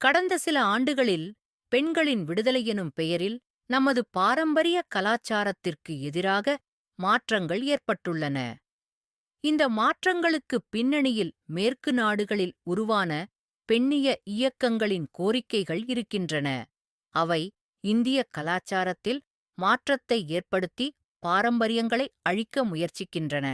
கடந்த சில ஆண்டுகளில் பெண்களின் விடுதலை எனும் பெயரில் நமது பாரம்பரிய கலாச்சாரத்திற்கு எதிராக மாற்றங்கள் ஏற்பட்டுள்ளன. இந்த மாற்றங்களுக்கு பின்னணியில் மேற்கு நாடுகளில் உருவான பெண்ணிய இயக்கங்களின் கோரிக்கைகள் இருக்கின்றன. அவை இந்திய கலாச்சாரத்தில் மாற்றத்தை ஏற்படுத்தி பாரம்பரியங்களை அழிக்க முயற்சிக்கின்றன.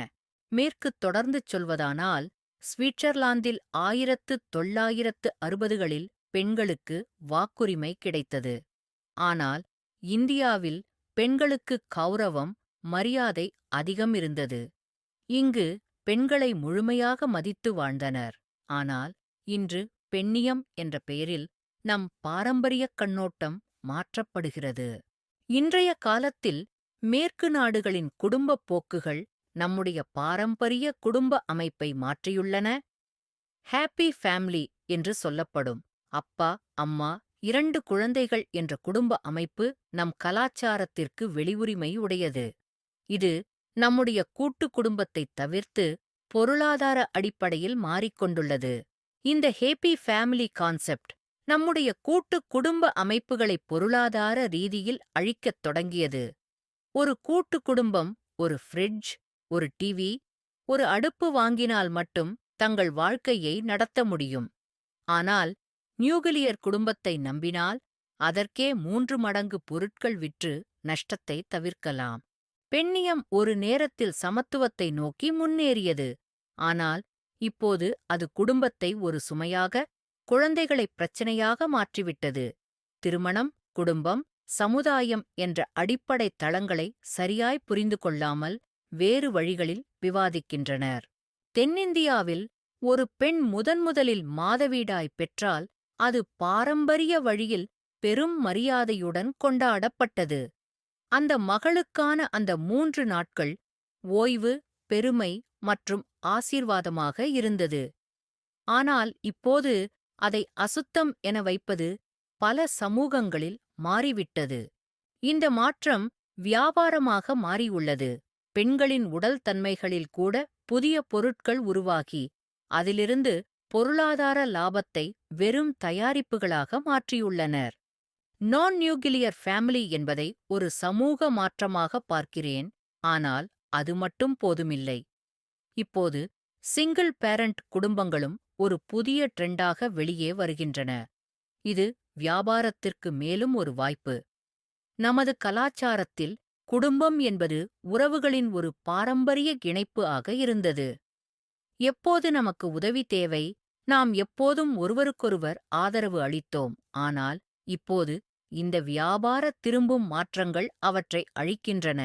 மேற்கு தொடர்ந்து சொல்வதானால் ஸ்விட்சர்லாந்தில் ஆயிரத்து தொள்ளாயிரத்து அறுபதுகளில் பெண்களுக்கு வாக்குரிமை கிடைத்தது. ஆனால் இந்தியாவில் பெண்களுக்கு கௌரவம் மரியாதை அதிகம் இருந்தது. இங்கு பெண்களை முழுமையாக மதித்து வாழ்ந்தனர். ஆனால் இன்று பெண்ணியம் என்ற பெயரில் நம் பாரம்பரியக் கண்ணோட்டம் மாற்றப்படுகிறது. இன்றைய காலத்தில் மேற்கு நாடுகளின் குடும்பப் போக்குகள் நம்முடைய பாரம்பரிய குடும்ப அமைப்பை மாற்றியுள்ளன. ஹாப்பி ஃபேமிலி என்று சொல்லப்படும். அப்பா அம்மா இரண்டு குழந்தைகள் என்ற குடும்ப அமைப்பு நம் கலாச்சாரத்திற்கு வெளியுரிமை உடையது. இது நம்முடைய கூட்டு குடும்பத்தைத் தவிர்த்து பொருளாதார அடிப்படையில் மாறிக்கொண்டுள்ளது. இந்த ஹேப்பி ஃபேமிலி கான்செப்ட் நம்முடைய கூட்டு குடும்ப அமைப்புகளை பொருளாதார ரீதியில் அழிக்கத் தொடங்கியது. ஒரு கூட்டு குடும்பம் ஒரு ஃப்ரிட்ஜ் ஒரு டிவி ஒரு அடுப்பு வாங்கினால் மட்டும் தங்கள் வாழ்க்கையை நடத்த முடியும். ஆனால் நியூகிலியர் குடும்பத்தை நம்பினால் அதற்கே மூன்று மடங்கு பொருட்கள் விற்று நஷ்டத்தை தவிர்க்கலாம். பெண்ணியம் ஒரு நேரத்தில் சமத்துவத்தை நோக்கி முன்னேறியது. ஆனால் இப்போது அது குடும்பத்தை ஒரு சுமையாக குழந்தைகளை பிரச்சனையாக மாற்றிவிட்டது. திருமணம் குடும்பம் சமுதாயம் என்ற அடிப்படை தளங்களை சரியாய் புரிந்து கொள்ளாமல் வேறு வழிகளில் விவாதிக்கின்றனர். தென்னிந்தியாவில் ஒரு பெண் முதன்முதலில் மாதவீடாய் பெற்றால் அது பாரம்பரிய வழியில் பெரும் மரியாதையுடன் கொண்டாடப்பட்டது. அந்த மகளுக்கான அந்த மூன்று நாட்கள் ஓய்வு பெருமை மற்றும் ஆசீர்வாதமாக இருந்தது. ஆனால் இப்போது அதை அசுத்தம் என வைப்பது பல சமூகங்களில் மாறிவிட்டது. இந்த மாற்றம் வியாபாரமாக மாறியுள்ளது. பெண்களின் உடல் தன்மைகளில் கூட புதிய பொருட்கள் உருவாகி அதிலிருந்து பொருளாதார லாபத்தை வெறும் தயாரிப்புகளாக மாற்றியுள்ளனர். நான் நியூகிலியர் ஃபேமிலி என்பதை ஒரு சமூக மாற்றமாக பார்க்கிறேன் ஆனால் அது மட்டும் போதுமில்லை. இப்போது சிங்கிள் பேரண்ட் குடும்பங்களும் ஒரு புதிய ட்ரெண்டாக வெளியே வருகின்றன. இது வியாபாரத்திற்கு மேலும் ஒரு வாய்ப்பு. நமது கலாச்சாரத்தில் குடும்பம் என்பது உறவுகளின் ஒரு பாரம்பரிய இணைப்பு ஆக இருந்தது. எப்போது நமக்கு உதவி தேவை? நாம் எப்போதும் ஒருவருக்கொருவர் ஆதரவு அளித்தோம். ஆனால் இப்போது இந்த வியாபார திரும்பும் மாற்றங்கள் அவற்றை அழிக்கின்றன.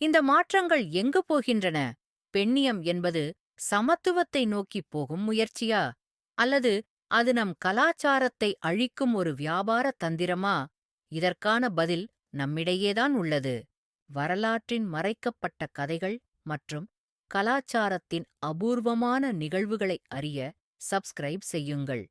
இந்த மாற்றங்கள் எங்கு போகின்றன? பெண்ணியம் என்பது சமத்துவத்தை நோக்கிப் போகும் முயற்சியா? அல்லது அது நம் கலாச்சாரத்தை அழிக்கும் ஒரு வியாபார தந்திரமா? இதற்கான பதில் நம்மிடையேதான் உள்ளது. வரலாற்றின் மறைக்கப்பட்ட கதைகள் மற்றும் கலாச்சாரத்தின் அபூர்வமான நிகழ்வுகளை அறிய சப்ஸ்கிரைப் செய்யுங்கள்.